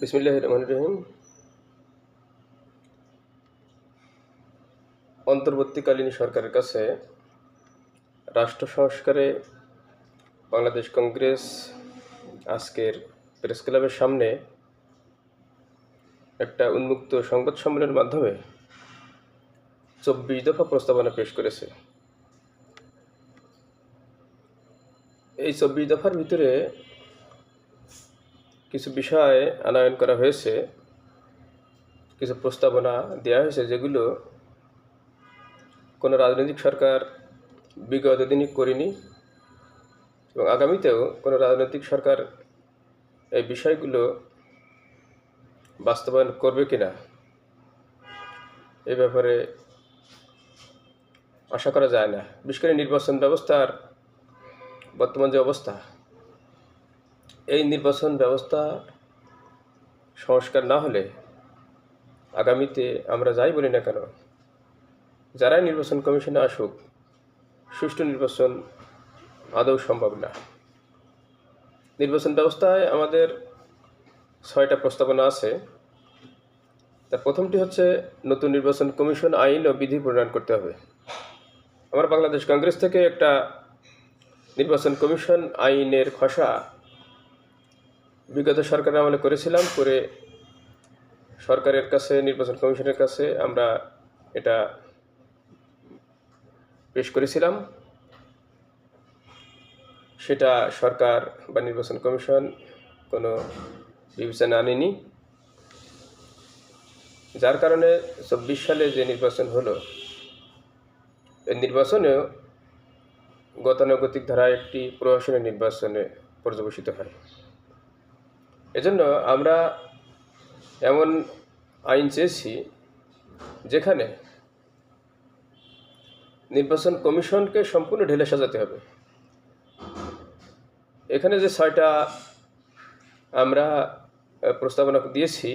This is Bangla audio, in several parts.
বিসমিল্লাহ রহিম। অন্তর্বর্তীকালীন সরকারের কাছে রাষ্ট্র সংস্কারে বাংলাদেশ কংগ্রেস আজকের প্রেস ক্লাবের সামনে একটা উন্মুক্ত সংবাদ সম্মেলনের মাধ্যমে চব্বিশ দফা প্রস্তাবনা পেশ করেছে। এই চব্বিশ দফার ভিতরে কিছু বিষয় আনয়ন করা হয়েছে, কিছু প্রস্তাবনা দেওয়া হয়েছে যেগুলো কোনো রাজনৈতিক সরকার বিগত দিনই করেনি এবং আগামীতেও কোনো রাজনৈতিক সরকার এই বিষয়গুলো বাস্তবায়ন করবে কি না এ ব্যাপারে আশা করা যায় না। বিশেষ করে নির্বাচন ব্যবস্থার বর্তমান যে অবস্থা এই নির্বাচন ব্যবস্থা সংস্কার না হলে আগামীতে আমরা যাই বলি না কেন? যারাই নির্বাচন কমিশনে আসুক, সুষ্ঠু নির্বাচন আদৌ সম্ভব না। নির্বাচন ব্যবস্থায় আমাদের ছয়টা প্রস্তাবনা আছে। তার প্রথমটি হচ্ছে, নতুন নির্বাচন কমিশন আইন ও বিধি প্রণয়ন করতে হবে। আমরা বাংলাদেশ কংগ্রেস থেকে একটা নির্বাচন কমিশন আইনের খসড়া বিগত সরকার আমলে করেছিলাম, করে সরকারের কাছে, নির্বাচন কমিশনের কাছে আমরা এটা পেশ করেছিলাম। সেটা সরকার বা নির্বাচন কমিশন কোনো বিবেচনা আনেনি। যার কারণে চব্বিশ সালে যে নির্বাচন হলো, এই নির্বাচনেও গতানুগতিক ধারায় একটি প্রশাসনের নির্বাচনে পর্যবেসিত হয়। এজন্য আমরা এমন আইন চেয়েছি যেখানে নির্বাচন কমিশনকে সম্পূর্ণ ঢেলে সাজাতে হবে। এখানে যে ছয়টা আমরা প্রস্তাবনা দিয়েছি,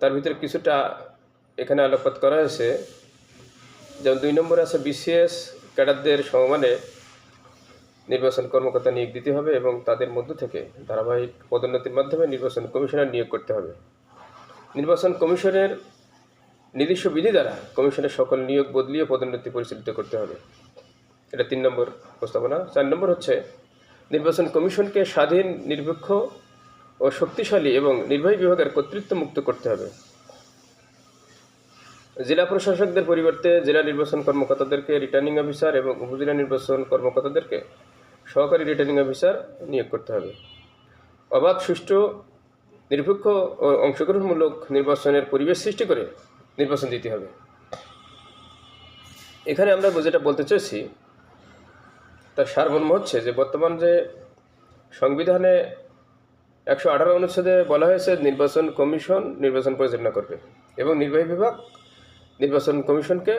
তার ভিতরে কিছুটা এখানে আলোকপাত করা হয়েছে। যেমন দুই নম্বরে আছে বিসিএস ক্যাডারদের সমমানে নির্বাচন কর্মকর্তা নিয়োগ দিতে হবে এবং তাদের মধ্য থেকে ধারাবাহিক পদোন্নতির মাধ্যমে নির্বাচন কমিশনার নিয়োগ করতে হবে। নির্বাচন কমিশনের নির্দিষ্ট বিধি দ্বারা কমিশনের সকল নিয়োগ বদলিয়ে পদোন্নতি পরিচালিত করতে হবে। এটা তিন নম্বর প্রস্তাবনা। চার নম্বর হচ্ছে, নির্বাচন কমিশনকে স্বাধীন, নিরপেক্ষ ও শক্তিশালী এবং নির্বাহী বিভাগের কর্তৃত্ব মুক্ত করতে হবে। জেলা প্রশাসকদের পরিবর্তে জেলা নির্বাচন কর্মকর্তাদেরকে রিটার্নিং অফিসার এবং উপজেলা নির্বাচন কর্মকর্তাদেরকে সহকারী রিটার্নিং অফিসার নিয়োগ করতে হবে। অবাধ, সুষ্ঠু, নিরপেক্ষ ও অংশগ্রহণমূলক নির্বাচনের পরিবেশ সৃষ্টি করে নির্বাচন দিতে হবে। এখানে আমরা যেটা বলতে চাইছি, তার সারমর্ম হচ্ছে যে বর্তমান যে সংবিধানে একশো আঠারো অনুচ্ছেদে বলা হয়েছে, নির্বাচন কমিশন নির্বাচন পরিচালনা করবে এবং নির্বাহী বিভাগ নির্বাচন কমিশনকে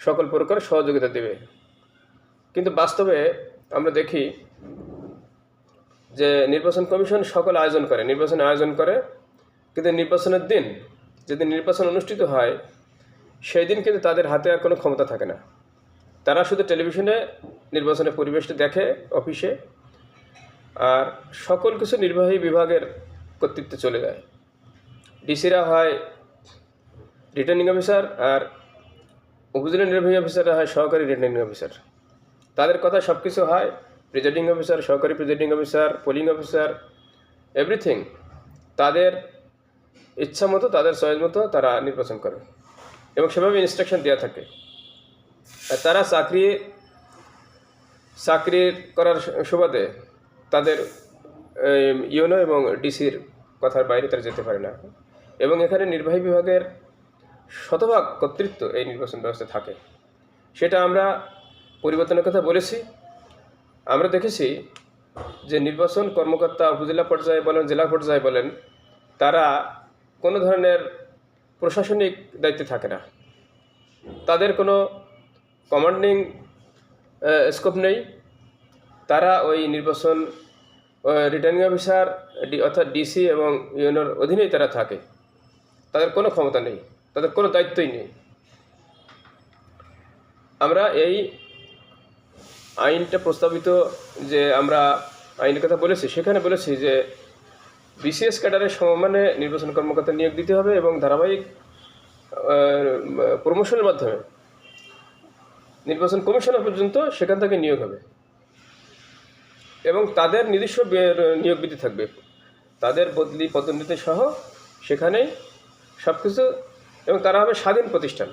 সকল প্রকার সহযোগিতা দেবে। কিন্তু বাস্তবে আমরা দেখি যে নির্বাচন কমিশন সকল আয়োজন করে নির্বাচন আয়োজন করে, কিন্তু নির্বাচনের দিন, যেদিন নির্বাচন অনুষ্ঠিত হয় সেই দিন কিন্তু তাদের হাতে আর কোনো ক্ষমতা থাকে না। তারা শুধু টেলিভিশনে নির্বাচনের পরিবেশটা দেখে, অফিসে, আর সকল কিছু নির্বাহী বিভাগের কর্তৃত্বে চলে যায়। ডিসিরা হয় রিটার্নিং অফিসার আর উপজেলা নির্বাহী অফিসাররা হয় সহকারী রিটার্নিং অফিসার তাদের কথা সব কিছু হয়। প্রেজাইডিং অফিসার সহকারী presiding officer polling officer everything তাদের ইচ্ছা মতো, তাদের চয়েস মতো তারা নির্বাচন করে। এবং সেভাবে ইনস্ট্রাকশন দেওয়া থাকে। তারা চাকরি চাকরি করার সুবাদে তাদের ইউনো এবং ডিসির কথার বাইরে তারা যেতে পারে না। এবং এখানে নির্বাহী বিভাগের শতভাগ কর্তৃত্ব এই নির্বাচন ব্যবস্থা থাকে। সেটা আমরা পরিবর্তনের কথা বলেছি। আমরা দেখেছি যে নির্বাচন কর্মকর্তা উপজেলা পর্যায়ে বলেন, জেলা পর্যায়ে বলেন, তারা কোনো ধরনের প্রশাসনিক দায়িত্বে থাকে না। তাদের কোনো কমান্ডিং স্কোপ নেই। তারা ওই নির্বাচন রিটার্নিং অফিসার ডি, অর্থাৎ ডিসি এবং ইউনোর অধীনেই তারা থাকে। তাদের কোনো ক্ষমতা নেই, তাদের কোনো দায়িত্বই নেই। আমরা এই আইনটা প্রস্তাবিত যে আমরা আইনের কথা বলেছি, সেখানে বলেছি যে বিসিএস ক্যাডারের সমমানে নির্বাচন কর্মকর্তা নিয়োগ দিতে হবে এবং ধারাবাহিক প্রমোশনের মাধ্যমে নির্বাচন কমিশনার পর্যন্ত সেখান থেকে নিয়োগ হবে। এবং তাদের নিজস্ব নিয়োগ বিধি থাকবে। তাদের বদলি পদোন্নতি সহ সেখানেই সব কিছু এবং তারা হবে স্বাধীন প্রতিষ্ঠান।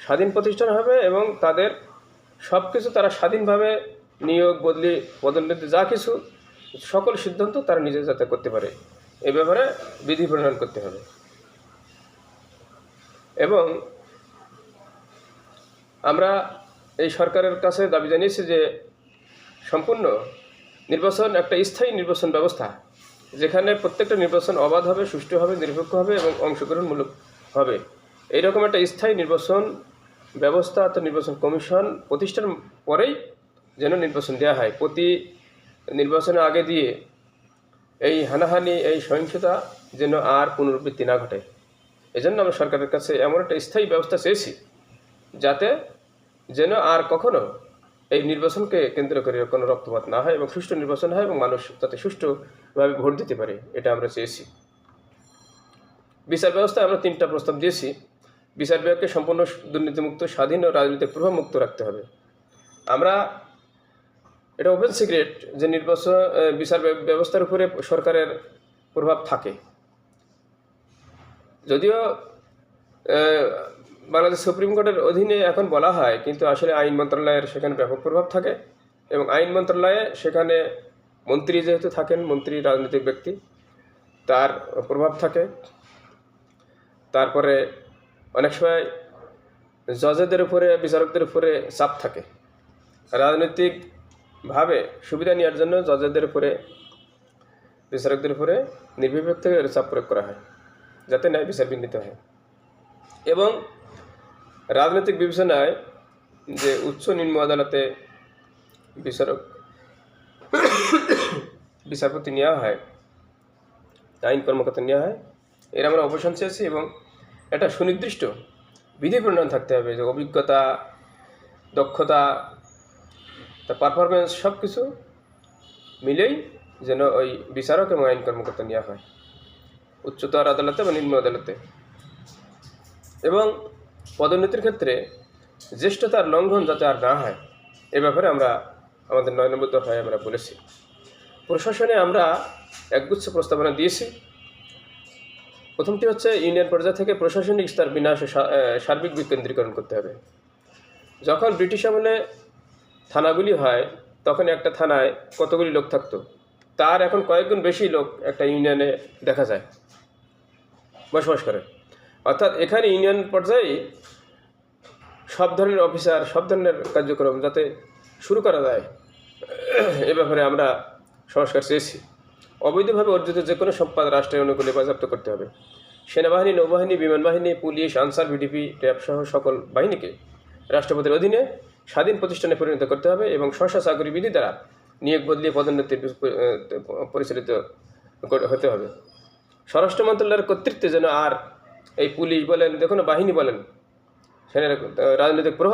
স্বাধীন প্রতিষ্ঠান হবে এবং তাদের সব কিছু তারা স্বাধীনভাবে নিয়োগ, বদলি, পদোন্নতি, যা কিছু সকল সিদ্ধান্ত তারা নিজে যাতে করতে পারে। এ ব্যাপারে বিধি প্রণয়ন করতে হবে। এবং আমরা এই সরকারের কাছে দাবি জানিয়েছি যে সম্পূর্ণ নির্বাচন একটা স্থায়ী নির্বাচন ব্যবস্থা, যেখানে প্রত্যেকটা নির্বাচন অবাধ হবে, সুষ্ঠু হবে, নিরপেক্ষ হবে এবং অংশগ্রহণমূলক হবে। এইরকম একটা স্থায়ী নির্বাচন ব্যবস্থা অর্থাৎ নির্বাচন কমিশন প্রতিষ্ঠার পরেই যেন নির্বাচন দেওয়া হয়। প্রতি নির্বাচনের আগে দিয়ে এই হানাহানি, এই সহিংসতা যেন আর পুনরাবৃত্তি না ঘটে। এজন্য আমরা সরকারের কাছে এমন একটা স্থায়ী ব্যবস্থা চেয়েছি যাতে যেন আর কখনো এই নির্বাচনকে কেন্দ্র করে কোনো রক্তপাত না হয় এবং সুষ্ঠু নির্বাচন হয় এবং মানুষ যাতে সুষ্ঠুভাবে ভোট দিতে পারে, এটা আমরা চেয়েছি। বিচার ব্যবস্থায় আমরা তিনটা প্রস্তাব দিয়েছি। বিচার বিভাগকে সম্পূর্ণ দুর্নীতিমুক্ত, স্বাধীন ও রাজনৈতিক প্রভাব মুক্ত রাখতে হবে। আমরা এটা ওপেন সিক্রেট যে নির্বাচন বিচার ব্যবস্থার উপরে সরকারের প্রভাব থাকে। যদিও বাংলাদেশ সুপ্রিম কোর্টের অধীনে এখন বলা হয়, কিন্তু আসলে আইন মন্ত্রণালয়ের সেখানে ব্যাপক প্রভাব থাকে এবং আইন মন্ত্রণালয়ে সেখানে মন্ত্রী যেহেতু থাকেন, মন্ত্রী রাজনৈতিক ব্যক্তি, তার প্রভাব থাকে। তারপরে অনেক সময় জজেদের উপরে, বিচারকদের উপরে চাপ থাকে। রাজনৈতিকভাবে সুবিধা নেওয়ার জন্য জজেদের উপরে, বিচারকদের উপরে থেকে চাপ প্রয়োগ করা হয়, যাতে ন্যায় বিচার বিঘ্নিত হয়। এবং রাজনৈতিক বিবেচনায় যে উচ্চ নিম্ন আদালতে বিচারক বিচারপতি নেওয়া হয়, আইন কর্মকর্তা নেওয়া হয়, এর আমরা অবসান চেয়েছি এবং একটা সুনির্দিষ্ট বিধি প্রণয়ন থাকতে হবে, যে অভিজ্ঞতা, দক্ষতা, তা পারফরমেন্স সব কিছু মিলেই যেন ওই বিচারক এবং আইন কর্মকর্তা নেওয়া হয়, উচ্চতর আদালতে বা নিম্ন আদালতে। এবং পদোন্নতির ক্ষেত্রে জ্যেষ্ঠতার লঙ্ঘন যাতে আর না হয়, এ ব্যাপারে আমরা আমাদের নয় নম্বর দফায় আমরা বলেছি। প্রশাসনে আমরা একগুচ্ছ প্রস্তাবনা দিয়েছি প্রথমটি হচ্ছে ইউনিয়ন পর্যায় থেকে প্রশাসনিক স্তর বিনাশ সার্বিক বিকেন্দ্রীকরণ করতে হবে। যখন ব্রিটিশ আমলে থানাগুলি হয়, তখন একটা থানায় কতগুলি লোক থাকতো? তার এখন কয়েকগুণ বেশি লোক একটা ইউনিয়নে দেখা যায়। বসবাস করে। অর্থাৎ এখানে ইউনিয়ন পর্যায়ে সব ধরনের অফিসার, সব ধরনের কার্যক্রম যাতে শুরু করা যায়, এ ব্যাপারে আমরা সংস্কার চেয়েছি। অবৈধভাবে অর্জিত যে কোনো সম্পদ রাষ্ট্রের অনুকূলে বাজেয়াপ্ত করতে হবে। সেনাবাহিনী, নৌবাহিনী বিমান বাহিনী পুলিশ, আনসার, বিডিপি, ট্যাব সহ সকল বাহিনীকে রাষ্ট্রপতির অধীনে স্বাধীন প্রতিষ্ঠানে পরিণত করতে হবে এবং স্বশা চাকরি বিধি দ্বারা নিয়োগ বদলিয়ে পদোন্নতি পরিচালিত হতে হবে। স্বরাষ্ট্র মন্ত্রণালয়ের কর্তৃত্বে যেন আর এই পুলিশ বলেন, দেখুন, বাহিনী বলেন, সেনার রাজনৈতিক প্রভাব